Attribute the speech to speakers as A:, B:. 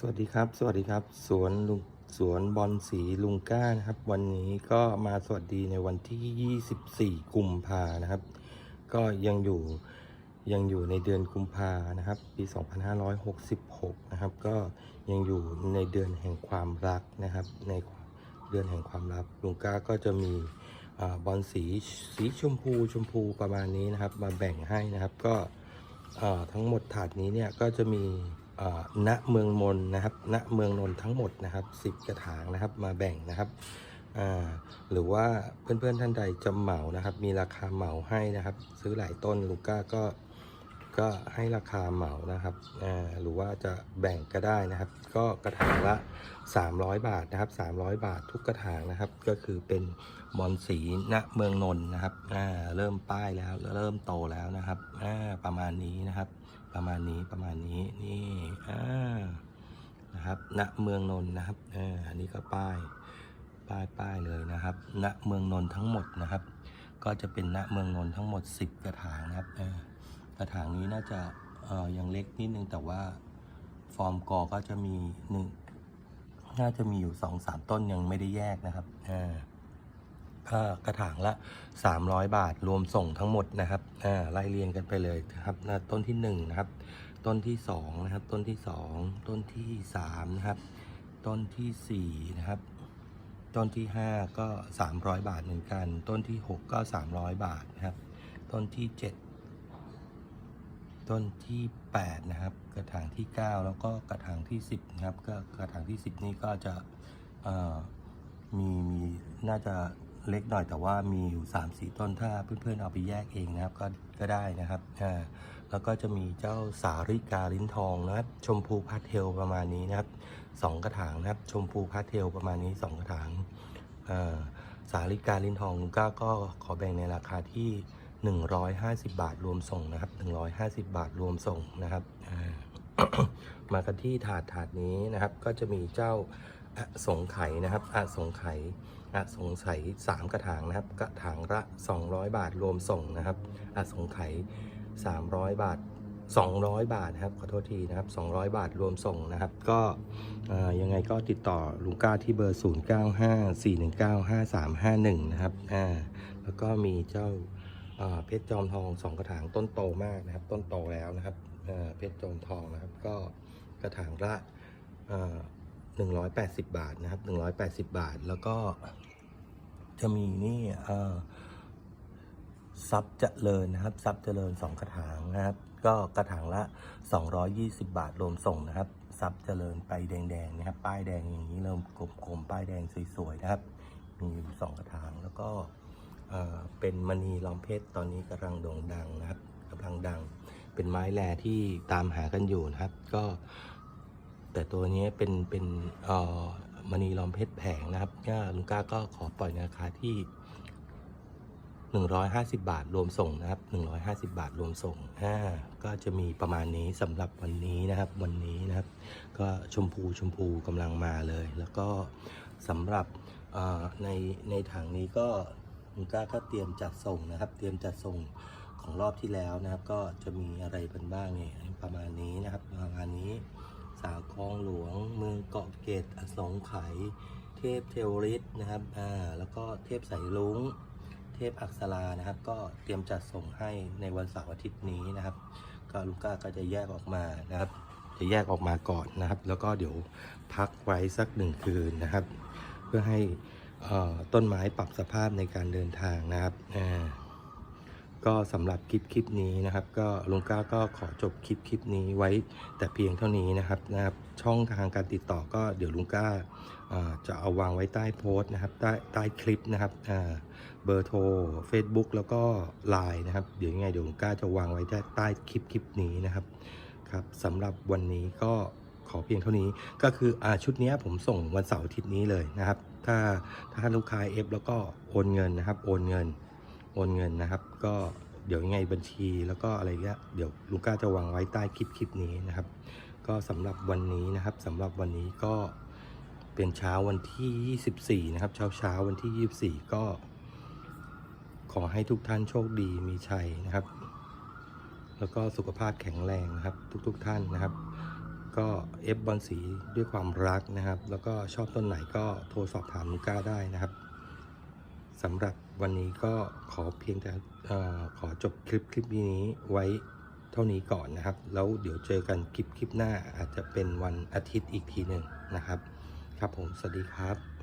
A: สวัสดีครับ สวัสดีครับ สวนลุงสวนบอลสีลุงก้านะครับ วันนี้ก็มาสวัสดีในวันที่ 24 กุมภานะครับ ก็ยังอยู่ยังอยู่ในเดือนกุมภานะครับ ปี 2566 นะครับ ก็ยังอยู่ในเดือนแห่งความรักนะครับ ในเดือนแห่งความรักลุงก้าก็จะมีอบอลสีสีชมพูชมพูประมาณนี้นะครับ มาแบ่งให้นะครับ ก็ทั้งหมดถาดนี้เนี่ยก็จะมี ณเมืองมนนะครับณเมืองนนท์ทั้งหมดนะครับสิบกระถางนะครับมาแบ่งนะครับหรือว่าเพื่อนๆท่านใดจะเหมานะครับ มีราคาเหมาให้นะครับ ซื้อหลายต้นลูก้าก็ก็ให้ราคาเหมานะครับหรือว่าจะแบ่งก็ได้นะครับ ก็กระถางละ 300 บาทนะครับ 300 บาททุกกระถางนะครับ ก็คือเป็นบอลสีณเมืองนนท์นะครับเริ่มป้ายแล้วเริ่มโตแล้วนะครับประมาณนี้นะครับ ประมาณนี้ประมาณนี้นี่อ่านะครับณเมืองนนท์นะครับอ่าอันนี้ก็ป้ายป้ายป้ายเลยนะครับณเมืองนนท์ทั้งหมดนะครับ ก็จะเป็นณเมืองนนท์ทั้งหมด 10 กระถางนะครับอ่ากระถางนี้น่าจะเอ่อยังเล็กนิดนึงแต่ว่าฟอร์มกอก็จะมีหนึ่งน่าจะมีอยู่สองสามต้นยังไม่ได้แยกนะครับอ่า ก็กระถางละ 300 บาทรวมส่งทั้งหมดนะครับอ่าไล่เรียงกันไปเลยนะครับต้นที่1นะครับ ต้นที่2นะครับ ต้นที่ 2 ต้นที่3นะครับ ต้นทีสี่4นะครับ ต้นที่ 5 ก็ 300 บาทเหมือนกัน ต้นที่ 6 ก็ 300 บาทนะครับ ต้นที่ 7 ต้นที่ 8 นะครับ กระถางที่ 9 แล้วก็กระถางที่ 10 นะครับ ก็กระถางที่ 10 นี่ก็จะมีมีน่าจะ เล็กหน่อยแต่ว่ามีอยู่3 4ต้นถ้าเพื่อนๆเอาไปแยกเองนะครับก็ก็ได้นะครับอ่าแล้วก็จะมีเจ้าสาริกาลิ้นทองนะครับชมพูพาเทลประมาณนี้นะครับสองกระถางนะครับชมพูพาเทลประมาณนี้ 2 กระถางอ่าสาริกาลิ้นทองก้าก็ขอแบ่งในราคาที่ 150 บาทรวมส่งนะครับ 150 บาทรวมส่งนะครับมากันที่ถาดถาดนี้นะครับ ก็จะมีเจ้า อสงไขยนะครับอสงไขยอสงไขยสามกระถางนะครับ กระถางละ 200 บาทรวมส่งนะครับอสงไขย300 บาท 200 บาทนะครับขอโทษทีนะครับ 200 บาทรวมส่งนะครับ ก็ยังไงก็ติดต่อลุงก้าที่เบอร์ 0954195351 นะครับอ่าแล้วก็มีเจ้าเพชรจอมทองสองกระถางต้นโตมากนะครับ ต้นโตแล้วนะครับเอ่อเพชรจอมทองนะครับ ก็กระถางละ หนึ่งร้อยแปดสิบบาทนะครับหนึ่งร้อยแปดสิบบาท แล้วก็จะมีนี่อ่อซับเจริญนะครับซับเจริญสองกระถางนะครับ ก็กระถางละ 220 บาทรวมส่งนะครับซับเจริญไปแดงๆนะครับ ป้ายแดงอย่างนี้เริ่มกลมๆป้ายแดงสวยๆนะครับ มีอยู่สองกระถางแล้วก็เอ่อเป็นมณีล้อมเพชรตอนนี้กำลังโด่งดังนะครับกำลังดัง เป็นไม้แรที่ตามหากันอยู่นะครับ ก็ แต่ตัวนี้เป็นเป็นเอ่อมณีล้อมเพชรแผงนะครับลุงก้าก็ขอปล่อยในราคาที่ 150 บาทรวมส่งนะครับ 150 บาทรวมส่งอ่าก็จะมีประมาณนี้สำหรับวันนี้นะครับ วันนี้นะครับ ก็ชมพูชมพูกำลังมาเลย แล้วก็สำหรับในในถังนี้ก็ลุงก้าก็เตรียมจัดส่งนะครับ เตรียมจัดส่งของรอบที่แล้วนะครับ ก็จะมีอะไรกันบ้างเนี่ยประมาณนี้นะครับ ประมาณนี้ สาวคลองหลวง เมืองเกาะเกร็ดอสงไขยเทพเทวริสนะครับอ่าแล้วก็เทพสายลุงเทพอักษรานะครับ ก็เตรียมจัดส่งให้ในวันเสาร์อาทิตย์นี้นะครับ ก็ลูก้าก็จะแยกออกมานะครับ จะแยกออกมาก่อนนะครับ แล้วก็เดี๋ยวพักไว้สักหนึ่งคืนนะครับ เพื่อให้อ่อต้นไม้ปรับสภาพในการเดินทางนะครับอ่า ก็สำหรับคลิปคลิปนี้นะครับ ก็ลุงก้าก็ขอจบคลิปคลิปนี้ไว้แต่เพียงเท่านี้นะครับนะครับ ช่องทางการติดต่อก็เดี๋ยวลุงก้าจะเอาวางไว้ใต้โพสต์นะครับใต้ใต้คลิปนะครับเบอร์โทร Facebook แล้วก็ Line นะครับ เดี๋ยวยังไงเดี๋ยวลุงก้าจะวางไว้ใต้ใต้คลิปคลิปนี้นะครับครับสำหรับวันนี้ก็ขอเพียงเท่านี้ก็คืออาชุดนี้ผมส่งวันเสาร์อาทิตย์นี้เลยนะครับ ถ้าถ้าลูกค้าเอฟแล้วก็โอนเงินนะครับ โอนเงิน โอนเงินนะครับ ก็เดี๋ยวยังไงบัญชีแล้วก็อะไรเงี้ยเดี๋ยวลุงก้าจะวางไว้ใต้คลิปคลิปนี้นะครับ ก็สำหรับวันนี้นะครับสำหรับวันนี้ก็เป็นเช้าวันที่ 24 นะครับ เช้าเช้าวันที่ 24 ก็ ขอให้ทุกท่านโชคดีมีชัยนะครับ แล้วก็สุขภาพแข็งแรงนะครับ ทุกๆทท่านนะครับ ก็เอฟบอลสีด้วยความรักนะครับ แล้วก็ชอบต้นไหนก็โทรสอบถามลุงก้าได้นะครับสำหรับ วันนี้ก็ขอเพียงแต่ขอจบคลิปคลิปนี้ไว้เท่านี้ก่อนนะครับ แล้วเดี๋ยวเจอกันคลิปคลิปหน้าอาจจะเป็นวันอาทิตย์อีกทีหนึ่งนะครับ ครับผม สวัสดีครับ